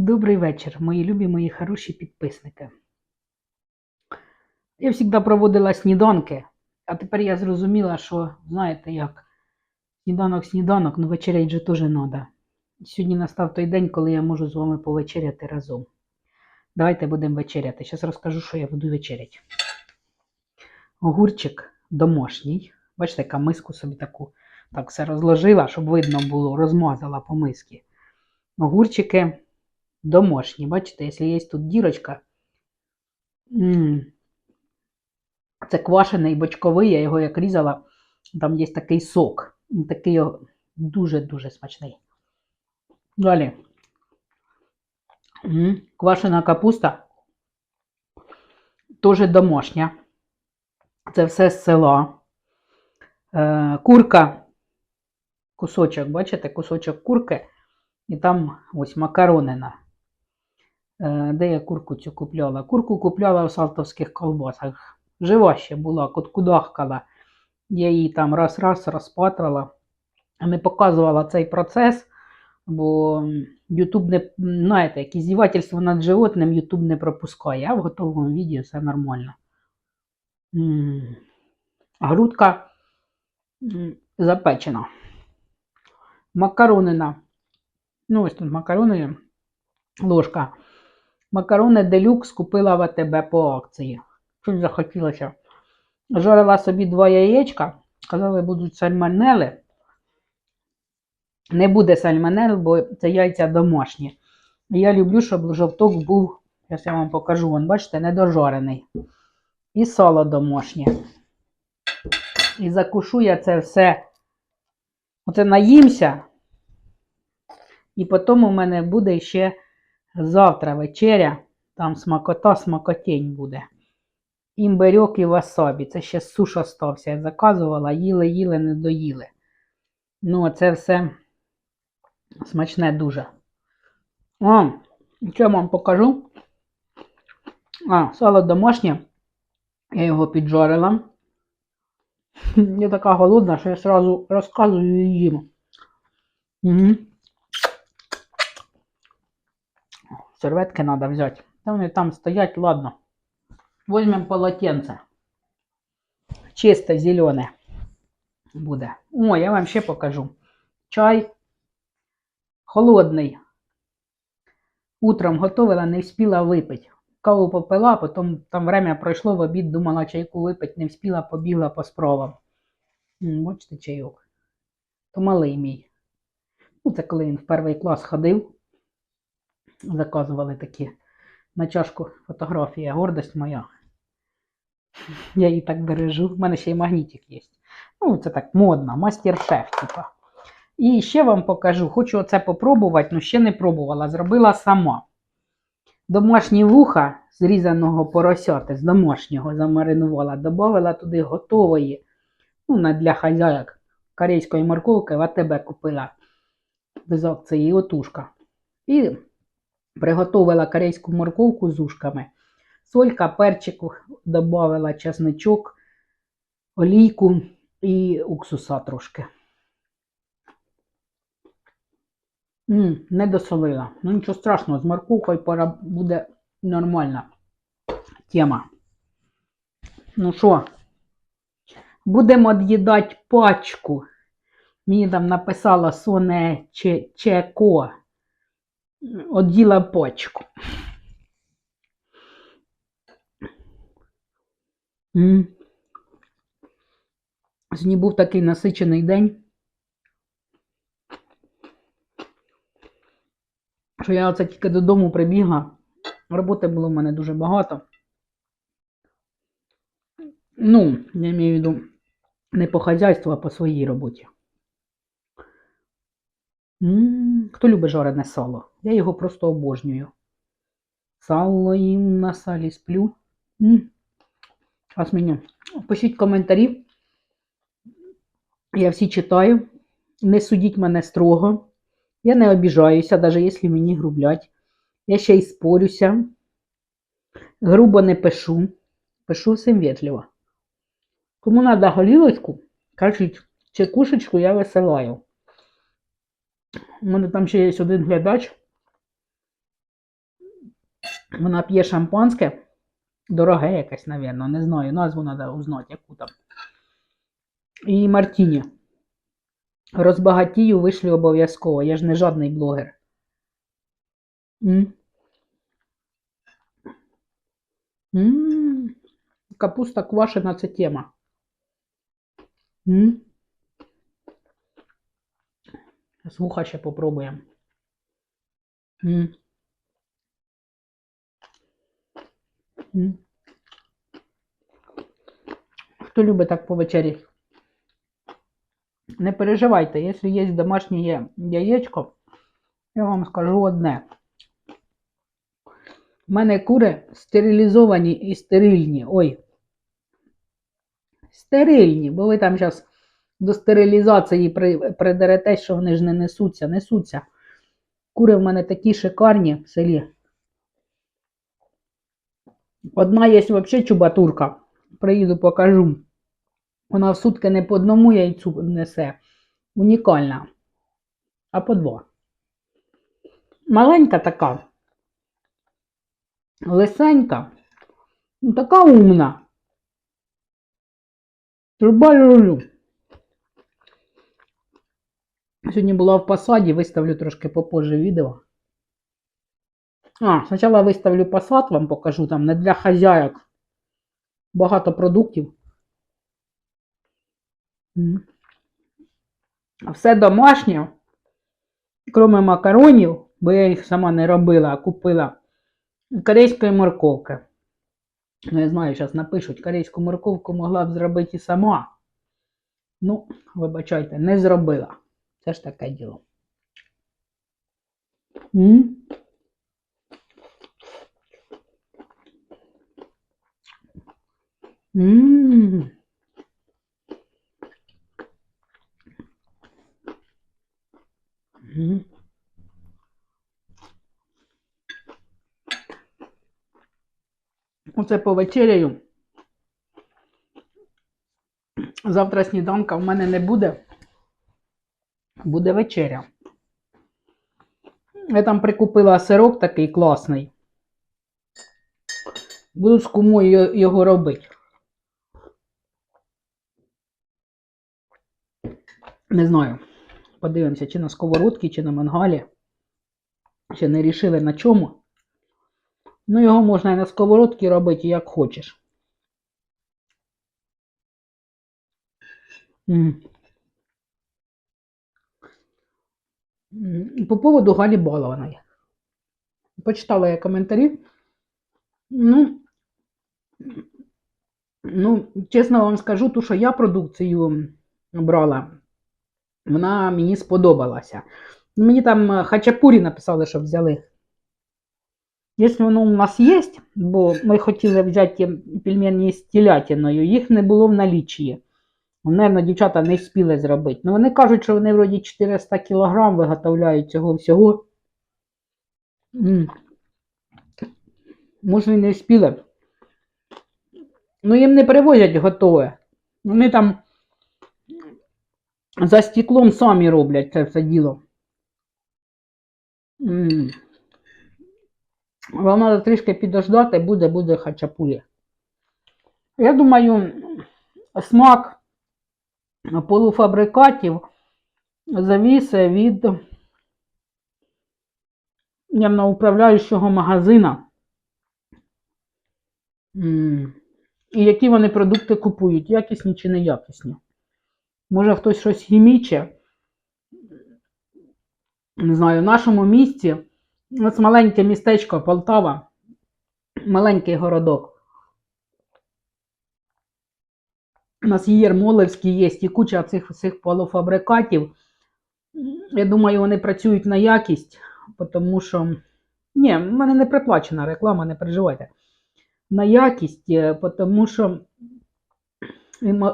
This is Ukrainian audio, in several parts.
Добрий вечір, мої любі, мої хороші підписники. Я завжди проводила сніданки, а тепер я зрозуміла, що, знаєте, як сніданок, сніданок, ну вечерять же теж треба. Сьогодні настав той день, коли я можу з вами повечеряти разом. Давайте будемо вечеряти. Зараз розкажу, що я буду вечеряти. Огурчик домашній. Бачите, яка миску собі таку так все розложила, щоб видно було, розмазала по мискі. Огурчики домашні. Бачите, якщо є тут дірочка, це квашений бочковий, я його як різала, там є такий сок. Такий дуже-дуже смачний. Далі. Квашена капуста. Теж домашня. Це все з села. Е, курка. Кусочок, бачите, кусочок курки. І там ось макаронина. Е, Де я курку цю купляла? Курку купляла в салтовських колбасах. Жива ще була, куткудахкала. Я її там раз-раз розпатрала. Не показувала цей процес, бо YouTube не, знаєте, як іздівательство над животним YouTube не пропускає, а в готовому відео все нормально. Грудка запечена. Макаронина. Ну, ось тут макарони. Ложка. Макарони делюкс купила в АТБ по акції. Щось захотілося. Жарила собі два яєчка. Казали, будуть сальмонели. Не буде сальмонел, бо це яйця домашні. Я люблю, щоб жовток був, зараз я вам покажу, вон, бачите, недожарений. І сало домашнє. І закушу я це все. Оце наїмся. І потім у мене буде ще завтра вечеря. Там смакота, смакотень буде. Імбирьок і васабі. Це ще суш остався. Я заказувала, їли, їли, не доїли. Ну, це все смачне дуже. О, що я вам покажу? А, сало домашнє. Я його піджарила. Я така голодна, що я одразу розказую і їм. Угу. Серветки треба взяти. Та вони там стоять, ладно. Возьмемо полотенце. Чисте, зелене буде. О, я вам ще покажу. Чай холодний. Утром готувала, не встигла випити. Каву попила, потім там время пройшло в обід, думала чайку випити, не встигла, побігла по справам. Бачите, чайок. То малий мій. Ну, це коли він в перший клас ходив. Заказували такі на чашку фотографія. Гордость моя. Я її так бережу. У мене ще й магнітик є. Ну, це так модно, мастер-шеф, типа. І ще вам покажу. Хочу оце попробувати, але ще не пробувала. Зробила сама. Домашні вуха зрізаного поросяти з домашнього замаринувала. Добавила туди готової, ну, для хазяїк корейської морковки в АТБ купила без акції отушка. І приготувала корейську морковку з ушками. Солька, перчику додавала чесничок, олійку і уксуса трошки. М, не досолила. Ну нічого страшного, з морковкою пора буде нормальна тема. Ну що, будемо від'їдати пачку. Мені там написала Соне Че- Чеко. Оділа пачку. М. Сьогодні був такий насичений день. Що я оце тільки додому прибігла. Роботи було в мене дуже багато. Ну, я маю в виду не по хазяйству, а по своїй роботі. М, Хто любить жарене сало? Я його просто обожнюю. Сало їм на салі сплю. М. Аж мені. Пишіть коментарі. Я всі читаю. Не судіть мене строго. Я не обіжаюся, навіть якщо мені грублять. Я ще й спорюся. Грубо не пишу. Пишу всім вежливо. Кому треба голівочку, кажіть, чекушечку я висилаю. У мене там ще є один глядач. Вона п'є шампанське. Дороге якесь, напевно, не знаю. Назву треба узнати, яку там. І Мартіні. Розбагатію вишлю обов'язково. Я ж не жадний блогер. М? М. Капуста квашена це тема. М? З вуха ще попробуємо. М. М. Хто любить так по вечері? Не переживайте, якщо є домашнє яєчко, я вам скажу одне. У мене кури стерилізовані і стерильні. Ой. Стерильні, бо ви там зараз до стерилізації при, придеретесь, що вони ж не несуться, несуться. Кури в мене такі шикарні в селі. Одна є взагалі чубатурка. Приїду, покажу. Вона в сутки не по одному яйцю несе. Унікальна. А по два. Маленька така. Лисенька. Ну, така умна. Труба люблю. Сьогодні була в посаді, виставлю трошки попозже відео. А, спочатку виставлю посад, вам покажу, там не для хазяїк. Багато продуктів. М. Все домашнє, крім макаронів, бо я їх сама не робила, а купила корейської морковки. Ну, я знаю, зараз напишуть, корейську морковку могла б зробити і сама. Ну, вибачайте, не зробила. Це ж таке діло. М? Оце повечеряю. Завтра сніданка в мене не буде. Буде вечеря. Я там прикупила сирок такий класний. Буду з кумою його робити. Не знаю. Подивимося, чи на сковородці, чи на мангалі. Ще не рішили на чому. Ну, його можна і на сковородці робити, як хочеш. По поводу Галі Балованої. Почитала я коментарі. Ну, ну, чесно вам скажу, ту, що я продукцію брала, вона мені сподобалася. Мені там е, хачапурі написали, щоб взяли. Якщо воно у нас є, бо ми хотіли взяти пельмені з телятиною, їх не було в налічі. Наверно, дівчата не встигли зробити. Ну, вони кажуть, що вони вроді 400 кг виготовляють цього всього. М. Може, і не встигли. Ну, їм не привозять готове. Вони там за стеклом самі роблять це все діло. М. Вам треба трішки підождати, буде, буде хачапурі. Я думаю, смак полуфабрикатів завісе від управляючого магазина. І які вони продукти купують, якісні чи неякісні. Може хтось щось хіміче. Не знаю, в нашому місті ось маленьке містечко Полтава, маленький городок. У нас є Ярмолевський є і куча цих всіх полуфабрикатів. Я думаю, вони працюють на якість, тому що. Ні, в мене не приплачена реклама, не переживайте. На якість, е, тому що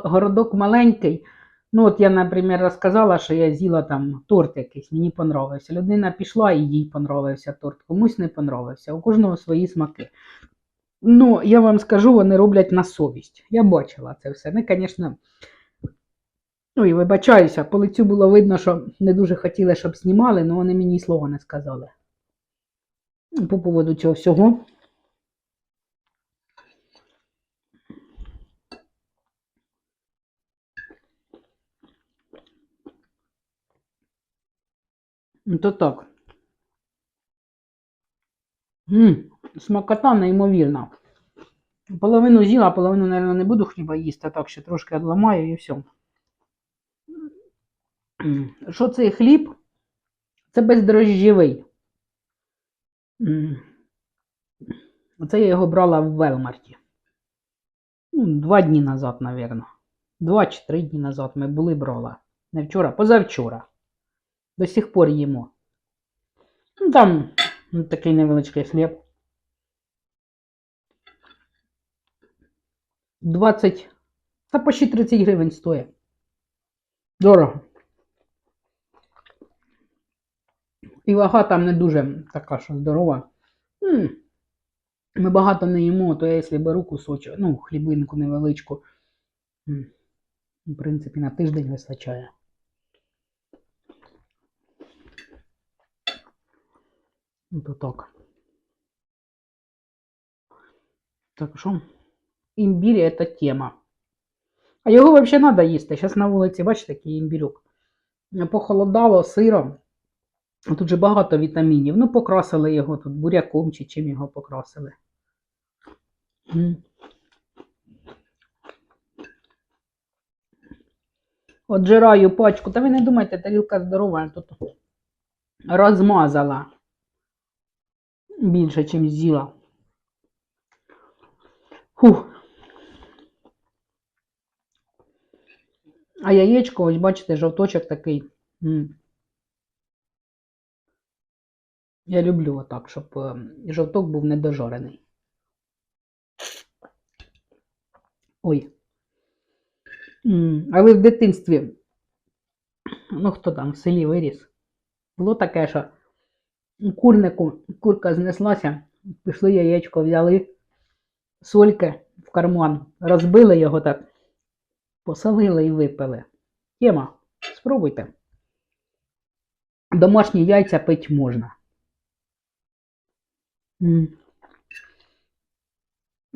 городок маленький. Ну, от я, наприклад, розказала, що я з'їла там торт якийсь, мені понравився. Людина пішла і їй понравився торт, комусь не понравився. У кожного свої смаки. Ну, я вам скажу, вони роблять на совість. Я бачила це все. Вони, звісно, ну і вибачаюся, по лицю було видно, що не дуже хотіли, щоб знімали, але вони мені слова не сказали. По поводу цього всього. Ну, то так смакота неймовірна. Половину з'їла, половину, мабуть, не буду хліба їсти, а так ще трошки відламаю і все. Що цей хліб? Це бездрожжєвий. М, Це я його брала в Велмарті. Ну, два дні назад, мабуть. Два чи три дні назад ми були брала. Не вчора, позавчора. До сих пор їмо. Ну, там такий невеличкий хліб. 20, та почти 30 гривень стоїть. Дорого. І вага там не дуже така, що здорова. М, Ми багато не їмо, то я якщо беру кусочок, ну, хлібинку невеличку, м, в принципі, на тиждень вистачає. Ну, то так. Так що, імбір це тема. А його взагалі треба їсти. Зараз на вулиці, бачите, такий імбірюк. Похолодало сиром. Тут же багато вітамінів. Ну, покрасили його тут буряком чи чим його покрасили. М. От жираю пачку. Та ви не думайте, тарілка здорова, я тут розмазала більше, ніж з'їла. Фух. А яєчко, ось бачите, жовточок такий. Я люблю отак, щоб е, жовток був недожарений. Ой. А ви в дитинстві, ну хто там в селі виріс? Було таке, що курнику курка знеслася, пішли яєчко, взяли сольки в карман, розбили його так, посолили і випили. Тема, спробуйте. Домашні яйця пить можна.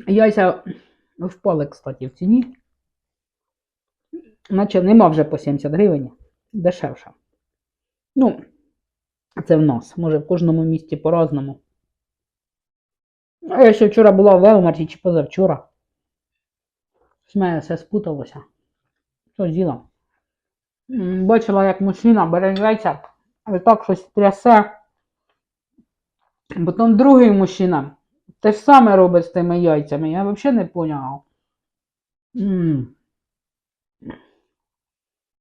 Яйця впали, кстати, в ціні. Наче нема вже по 70 гривень. Дешевше. Ну, це в нас. Може в кожному місті по-разному. А я ще вчора була в Велмарті чи позавчора. З мене все спуталося. Що діло? Бачила, як мужчина бере яйця, але так щось трясе. Потім другий мужчина те ж саме робить з тими яйцями. Я взагалі не поняла.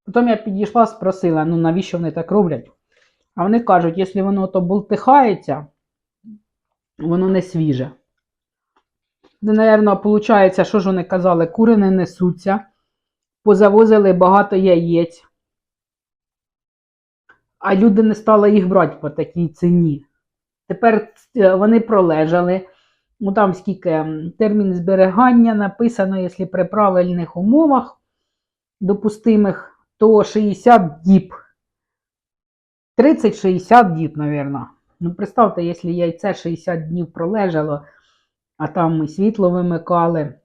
Потім я підійшла, спросила, ну навіщо вони так роблять? А вони кажуть, якщо воно то болтихається, воно не свіже. Ну, напевно, виходить, що ж вони казали, кури не несуться, позавозили багато яєць, а люди не стали їх брати по такій ціні. Тепер е, вони пролежали. Ну там скільки термін зберігання написано, якщо при правильних умовах допустимих, то 60 діб. 30-60 діб, мабуть. Ну, представте, якщо яйце 60 днів пролежало, а там і світло вимикали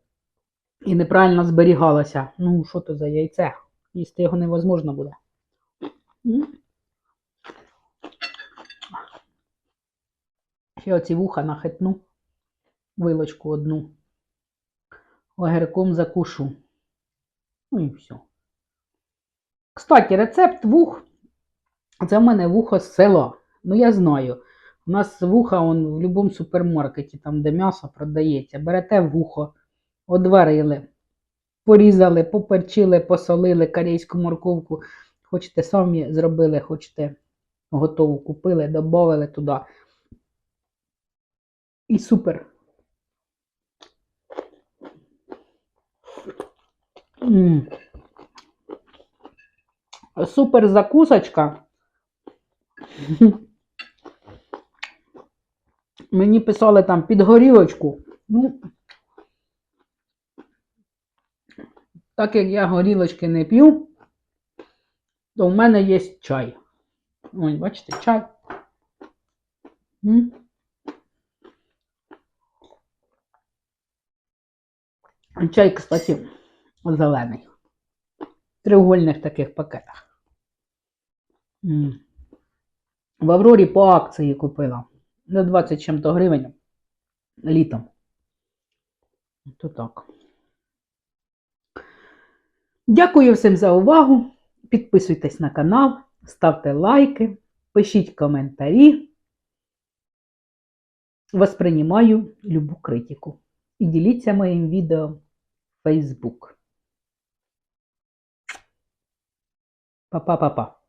і неправильно зберігалося. Ну, що то за яйце? Їсти його невозможно буде. Ще оці вуха нахитну, вилочку одну. Огірком закушу. Ну і все. Кстати, рецепт вух. Це в мене вухо з села. Ну, я знаю. У нас вуха он, в будь-якому супермаркеті, там, де м'ясо продається. Берете вухо, одварили, порізали, поперчили, посолили корейську морковку. Хочете самі зробили, хочете готову купили, додали туди. І супер. М. Супер закусочка. Мені писали там під горілочку. Ну, так як я горілочки не п'ю, то в мене є чай. Ось, бачите, чай. М. Чай, кстати, зелений. В треугольних таких пакетах. М. В Аврорі по акції купила. На 20 чим-то гривень літом. То так. Дякую всім за увагу. Підписуйтесь на канал, ставте лайки, пишіть коментарі. Восприймаю любу критику. І діліться моїм відео в Facebook. Па-па-па-па.